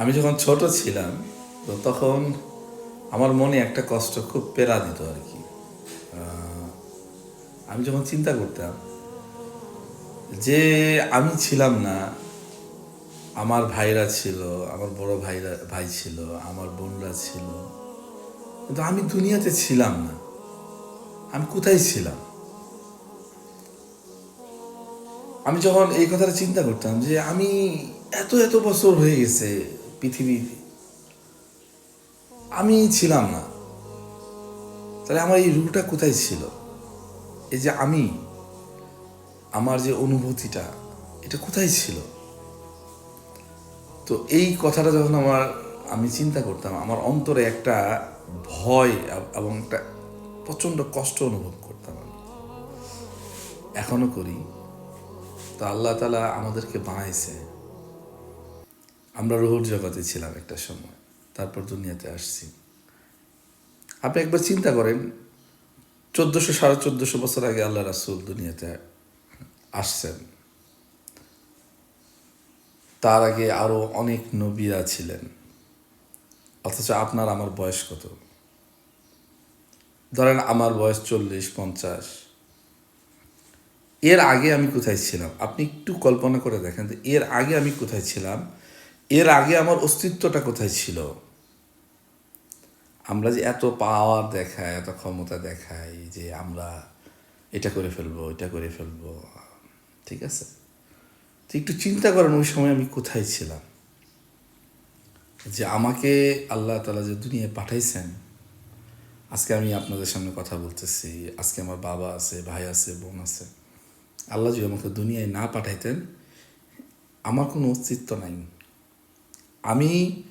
আমি যখন ছোট ছিলাম, তো তখন আমার মনে একটা কষ্ট খুব পেরা দিত আর কি। আমি যখন চিন্তা করতাম যে আমি ছিলাম না, আমার ভাইরা ছিল, আমার বড় ভাইরা, ভাই ছিল, আমার বোনরা ছিল, কিন্তু আমি দুনিয়াতে ছিলাম না। আমি কোথায় ছিলাম? আমি যখন এই কথাটা চিন্তা করতাম যে আমি এত এত বছর হয়ে গেছে পৃথিবীতে আমি ছিলাম না। তাহলে আমার এই রুটা কোথায় ছিল? এই যে আমি, আমার যে অনুভূতিটা, এটা কোথায় ছিল? তো এই কথাটা যখন আমার, আমি চিন্তা করতাম, আমার অন্তরে একটা ভয় এবং একটা প্রচণ্ড কষ্ট অনুভব করতাম আমি। এখনও করি। তো আল্লাহ তালা আমাদেরকে বানাইছে। আমরা রুহুর জগতে ছিলাম একটা সময়, তারপর দুনিয়াতে আসছি। আপনি একবার চিন্তা করেন, চোদ্দোশো, সাড়ে চোদ্দোশো বছর আগে আল্লাহ রাসুল দুনিয়াতে আসছেন। তার আগে আরও অনেক নবীরা ছিলেন, অথচ আপনার আমার বয়স কত? ধরেন আমার বয়স চল্লিশ, পঞ্চাশ। এর আগে আমি কোথায় ছিলাম? আপনি একটু কল্পনা করে দেখেন এর আগে আমি কোথায় ছিলাম? এর আগে আমার অস্তিত্বটা কোথায় ছিল? আমরা যে এত পাওয়ার দেখাই এত ক্ষমতা দেখাই যে আমরা এটা করে ফেলব এটা করে ফেলব, ঠিক আছে? তো একটু চিন্তা করেন ওই সময় আমি কোথায় ছিলাম? যে আমাকে আল্লাহ তালা যে দুনিয়ায় পাঠাইছেন, আজকে আমি আপনাদের সামনে কথা বলতেছি, আজকে আমার বাবা আছে, ভাই আছে, বোন আছে। আল্লাহ যদি আমাকে দুনিয়ায় না পাঠাইতেন, আমার কোনো অস্তিত্ব নাই। আমি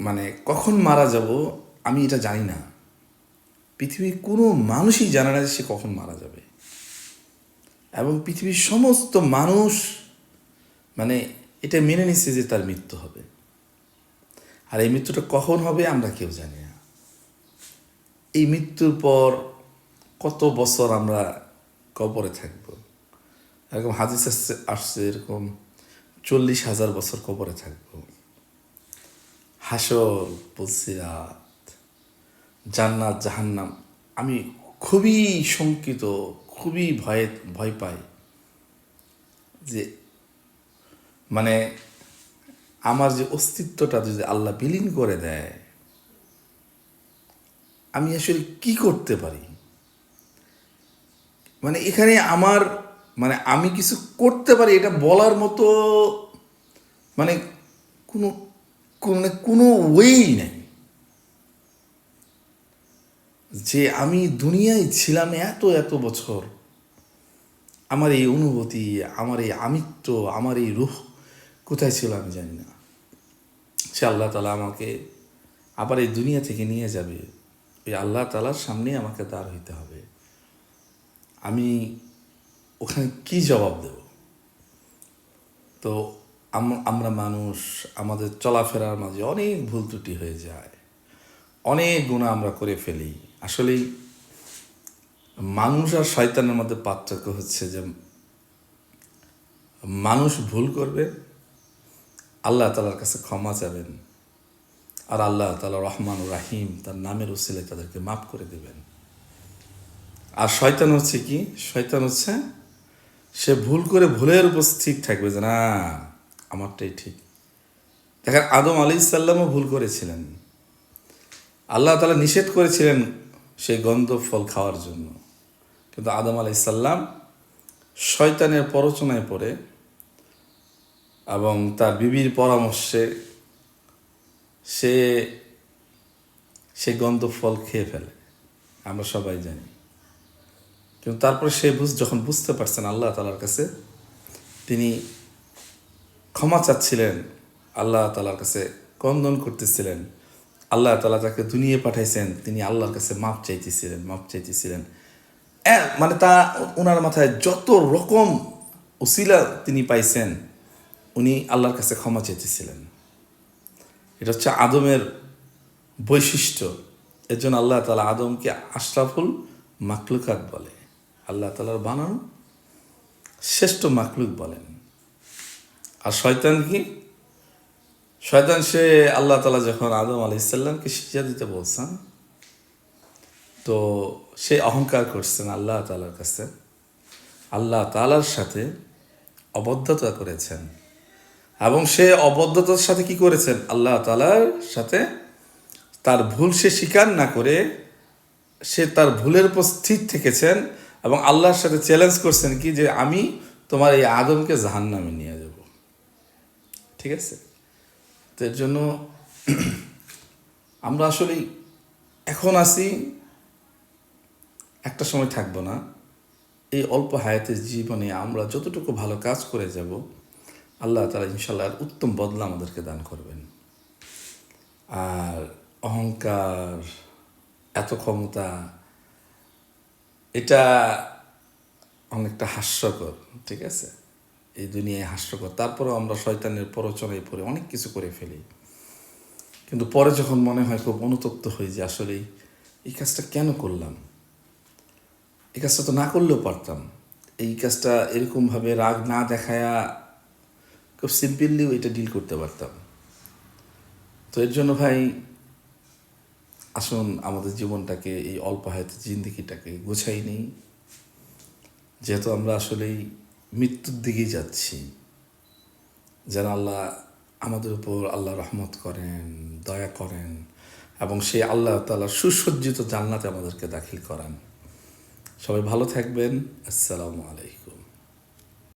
মানে কখন মারা যাব, আমি এটা জানি না। পৃথিবীর কোনো মানুষই জানে না যে সে কখন মারা যাবে। এবং পৃথিবীর সমস্ত মানুষ মানে এটা মেনে নিচ্ছে যে তার মৃত্যু হবে। আর এই মৃত্যুটা কখন হবে আমরা কেউ জানি না। এই মৃত্যুর পর কত বছর আমরা কবরে থাকব? এরকম হাদিস আসছে আসছে এরকম চল্লিশ হাজার বছর কবরে থাকব। হাসর পুলসিরাত জান্নাত, জাহান্নাম। আমি খুবই শঙ্কিত, খুবই ভয়ে, ভয় পাই যে মানে আমার যে অস্তিত্বটা যদি আল্লাহ বিলীন করে দেয়, আমি আসলে কি করতে পারি? মানে এখানে আমার মানে আমি কিছু করতে পারি, এটা বলার মতো মানে কোনো মানে কোনো ওয়েই নাই। যে আমি দুনিয়ায় ছিলাম এত এত বছর, আমার এই অনুভূতি, আমার এই আমিত্ব, আমার এই রুহ কোথায় ছিল আমি জানি না। সে আল্লাহ তালা আমাকে আবার এই দুনিয়া থেকে নিয়ে যাবে। ওই আল্লাহ তালার সামনে আমাকে দাঁড় হইতে হবে। আমি ওখানে কি জবাব দেব? তো আমরা মানুষ, আমাদের চলাফেরার মাঝে অনেক ভুল ত্রুটি হয়ে যায়। অনেক গুণা আমরা করে ফেলি। আসলেই মানুষ আর শয়তানের মধ্যে পার্থক্য হচ্ছে যে মানুষ ভুল করবে, আল্লাহ তালার কাছে ক্ষমা চাবেন, আর আল্লাহ তালা রহমান রাহিম তার নামের উসিলে তাদেরকে মাফ করে দেবেন। আর শয়তান হচ্ছে কি? শয়তান হচ্ছে সে ভুল করে ভুলের উপর স্থির থাকবে যে না, আমারটাই ঠিক। দেখেন, আদম আলি সাল্লামও ভুল করেছিলেন। আল্লাহ তালা নিষেধ করেছিলেন সেই গন্ধ ফল খাওয়ার জন্য। কিন্তু আদম আলি সাল্লাম শয়তানের প্ররোচনায় পড়ে এবং তার বিবির পরামর্শে সে সে গন্ধ ফল খেয়ে ফেলে। আমরা সবাই জানি। কিন্তু তারপরে সে বুঝ, যখন বুঝতে পারছেন আল্লাহ তালার কাছে, তিনি ক্ষমা চাচ্ছিলেন, আল্লাহ তালার কাছে কন্দন করতেছিলেন। আল্লাহ তালা তাকে দুনিয়ে পাঠাইছেন, তিনি আল্লাহর কাছে মাপ চাইতেছিলেন মাপ চাইতেছিলেন। মানে তা ওনার মাথায় যত রকম উসিলা তিনি পাইছেন, উনি আল্লাহর কাছে ক্ষমা চাইতেছিলেন। এটা হচ্ছে আদমের বৈশিষ্ট্য। এর জন্য আল্লাহ তালা আদমকে আশরাফুল মাকলুকাত বলে। আল্লাহ তালার বানানো শ্রেষ্ঠ মাকলুক বলেন। আর শয়তান কি? শয়তান, সে আল্লাহ তালা যখন আদম আলি ইসাল্লামকে শিক্ষা দিতে বলছেন, তো সে অহংকার করছেন আল্লাহ তালার কাছে। আল্লাহ তালার সাথে অবদ্ধতা করেছেন। এবং সে অবদ্ধতার সাথে কি করেছেন? আল্লাহ তালার সাথে তার ভুল সে স্বীকার না করে সে তার ভুলের উপর স্থির থেকেছেন। এবং আল্লাহর সাথে চ্যালেঞ্জ করছেন কি যে আমি তোমার এই আদমকে জাহান্নামে নিয়ে যাব। ঠিক আছে? তো এর জন্য আমরা আসলে এখন আছি, একটা সময় থাকব না। এই অল্প হায়াতের জীবনে আমরা যতটুকু ভালো কাজ করে যাব, আল্লাহ তালা ইনশাল্লাহ উত্তম বদলা আমাদেরকে দান করবেন। আর অহংকার, এত ক্ষমতা এটা অনেকটা হাস্যকর, ঠিক আছে? এই দুনিয়ায় হাস্যকর। তারপরেও আমরা শয়তানের প্ররোচনায় পড়ে অনেক কিছু করে ফেলি। কিন্তু পরে যখন মনে হয় খুব অনুতপ্ত হই যে আসলে এই কাজটা কেন করলাম? এই কাজটা তো না করলেও পারতাম। এই কাজটা এরকমভাবে রাগ না দেখায়া খুব সিম্পলিও এটা ডিল করতে পারতাম। তো এর জন্য ভাই আসুন আমাদের জীবনটাকে এই অল্প হায়াতে জিন্দিগিটাকে গোছাই নেই। যেহেতু আমরা আসলেই মৃত্যুর দিকেই যাচ্ছি। যেন আল্লাহ আমাদের উপর আল্লাহ রহমত করেন, দয়া করেন এবং সেই আল্লাহ তালা সুসজ্জিত জান্নাতে আমাদেরকে দাখিল করান। সবাই ভালো থাকবেন। আসসালামু আলাইকুম।